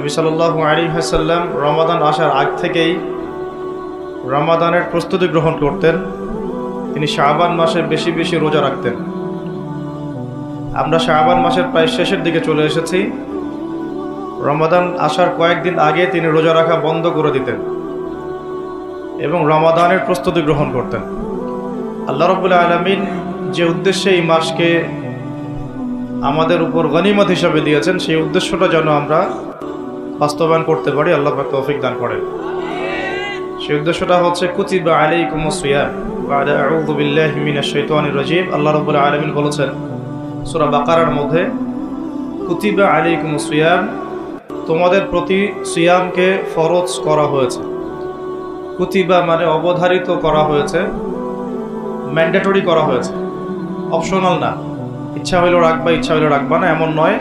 নবী সাল্লাহ আলী হাসাল্লাম রমাদান আসার আগ থেকেই রমাদানের প্রস্তুতি গ্রহণ করতেন। তিনি শাহবান মাসে বেশি বেশি রোজা রাখতেন। আমরা শাহবান মাসের প্রায় শেষের দিকে চলে এসেছি। রমাদান আসার কয়েকদিন আগে তিনি রোজা রাখা বন্ধ করে দিতেন এবং রমাদানের প্রস্তুতি গ্রহণ করতেন। আল্লাহ রবুল্লা আলমিন যে উদ্দেশ্যে এই মাসকে আমাদের উপর গনিমত হিসাবে দিয়েছেন, সেই উদ্দেশ্যটা যেন আমরা বাস্তবায়ন করতে পারি, আল্লাহ পাক তৌফিক দান করেন। সেই উদ্দেশ্যটা হচ্ছে, কুতিবা আলাইকুম সিয়াম আউযু বিল্লাহি মিনাশ শাইতানির রাজিম। আল্লাহ রাব্বুল আলামিন বলেছেন, সূরা বাকারার মধ্যে, কুতিবা আলাইকুম সিয়াম তোমাদের প্রতি সিয়ামকে ফরজ করা হয়েছে। কুতিবা মানে অবধারিত করা হয়েছে ম্যান্ডেটরি করা হয়েছে। অপশনাল না। ইচ্ছা হইলেও রাখবা, ইচ্ছা হইলেও রাখবা না, এমন নয়